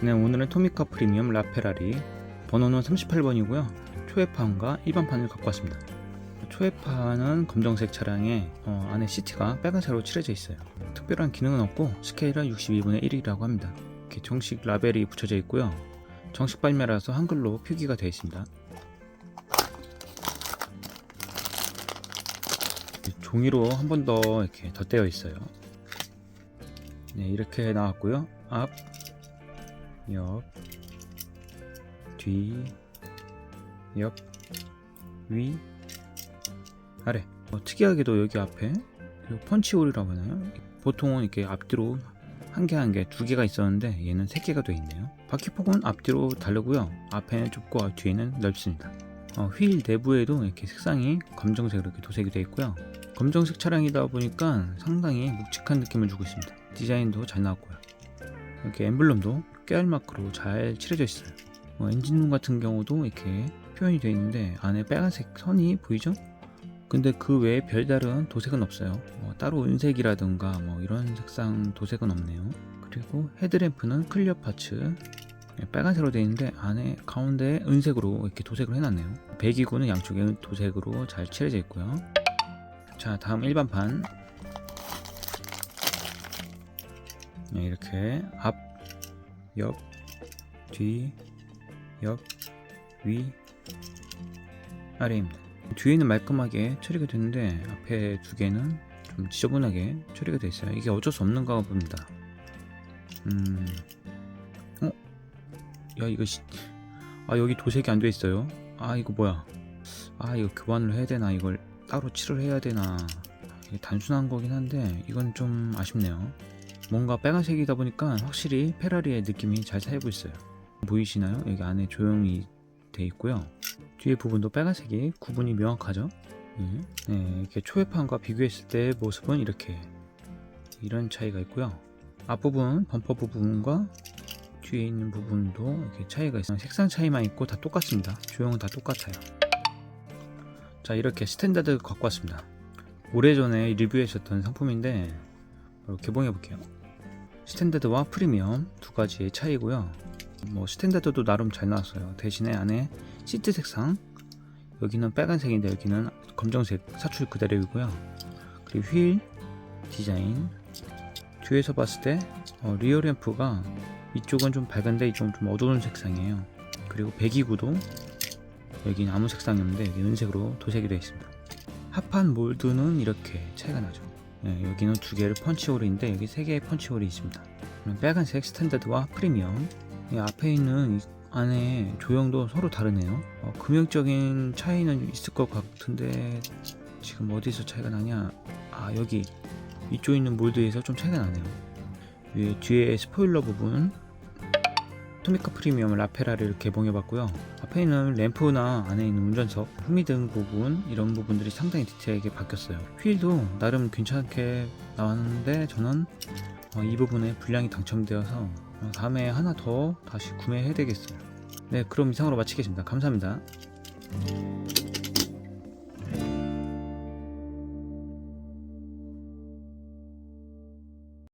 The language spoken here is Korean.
네, 오늘은 토미카 프리미엄 라페라리 번호는 38번이고요. 초회판과 일반판을 갖고 왔습니다. 초회판은 검정색 차량에 어, 안에 시트가 빨간색으로 칠해져 있어요. 특별한 기능은 없고 스케일은 62분의 1이라고 합니다. 이렇게 정식 라벨이 붙여져 있고요. 정식 발매라서 한글로 표기가 되어 있습니다. 종이로 한 번 더 이렇게 덧대어 있어요. 네, 이렇게 나왔고요. 앞, 옆, 뒤, 옆, 위, 아래. 어, 특이하게도 여기 앞에 이 펀치홀이라고 하나요? 보통은 이렇게 앞뒤로 한 개 한 개 두 개가 있었는데 얘는 세 개가 돼 있네요. 바퀴폭은 앞뒤로 다르고요. 앞에는 좁고 뒤에는 넓습니다. 어, 휠 내부에도 이렇게 색상이 검정색으로 이렇게 도색이 되어 있고요. 검정색 차량이다 보니까 상당히 묵직한 느낌을 주고 있습니다. 디자인도 잘 나왔고요. 이렇게 엠블럼도 깨알 마크로 잘 칠해져 있어요. 어, 엔진룸 같은 경우도 이렇게 표현이 되어 있는데 안에 빨간색 선이 보이죠? 근데 그 외에 별다른 도색은 없어요. 뭐 따로 은색이라든가 뭐 이런 색상 도색은 없네요. 그리고 헤드램프는 클리어 파츠 예, 빨간색으로 되어 있는데 안에 가운데 은색으로 이렇게 도색을 해놨네요. 배기구는 양쪽에 도색으로 잘 칠해져 있고요. 자 다음 일반판 이렇게 앞, 옆, 뒤, 옆, 위, 아래입니다. 뒤에는 말끔하게 처리가 됐는데 앞에 두 개는 좀 지저분하게 처리가 되어 있어요. 이게 어쩔 수 없는가 봅니다. 음, 어, 야 이거 시... 아 여기 도색이 안 돼 있어요. 아 이거 뭐야? 아 이거 교환을 해야 되나 이걸 따로 칠을 해야 되나? 이게 단순한 거긴 한데 이건 좀 아쉽네요. 뭔가 빨간색이다 보니까 확실히 페라리의 느낌이 잘 살고 있어요. 보이시나요? 여기 안에 조용히 돼 있고요. 뒤에 부분도 빨간색이 구분이 명확하죠? 네, 네, 이렇게 초회판과 비교했을 때 모습은 이렇게 이런 차이가 있고요. 앞부분 범퍼 부분과 뒤에 있는 부분도 이렇게 차이가 있어요. 색상 차이만 있고 다 똑같습니다. 조형은 다 똑같아요. 자 이렇게 스탠다드 갖고 왔습니다. 오래전에 리뷰했었던 상품인데 개봉해 볼게요. 스탠다드와 프리미엄 두 가지의 차이고요. 뭐 스탠다드도 나름 잘 나왔어요. 대신에 안에 시트 색상 여기는 빨간색인데 여기는 검정색 사출 그대로이고요. 그리고 휠 디자인 뒤에서 봤을 때 어, 리어 램프가 이쪽은 좀 밝은데 이쪽은 좀 어두운 색상이에요. 그리고 배기구도 여기는 아무 색상이 없는데 여기 은색으로 도색이 되어 있습니다. 합판 몰드는 이렇게 차이가 나죠. 네, 여기는 두 개를 펀치홀인데 여기 세 개의 펀치홀이 있습니다. 빨간색 스탠다드와 프리미엄 이 앞에 있는 이 안에 조형도 서로 다르네요. 어, 금형적인 차이는 있을 것 같은데 지금 어디서 차이가 나냐? 아 여기 이쪽 있는 몰드에서 좀 차이가 나네요. 위에 뒤에 스포일러 부분 토미카 프리미엄 라페라를 개봉해봤고요. 앞에 있는 램프나 안에 있는 운전석, 후미 등 부분 이런 부분들이 상당히 디테일하게 바뀌었어요. 휠도 나름 괜찮게 나왔는데 저는 어, 이 부분에 불량이 당첨되어서 어, 다음에 하나 더 다시 구매해야 되겠어요. 네, 그럼 이상으로 마치겠습니다. 감사합니다.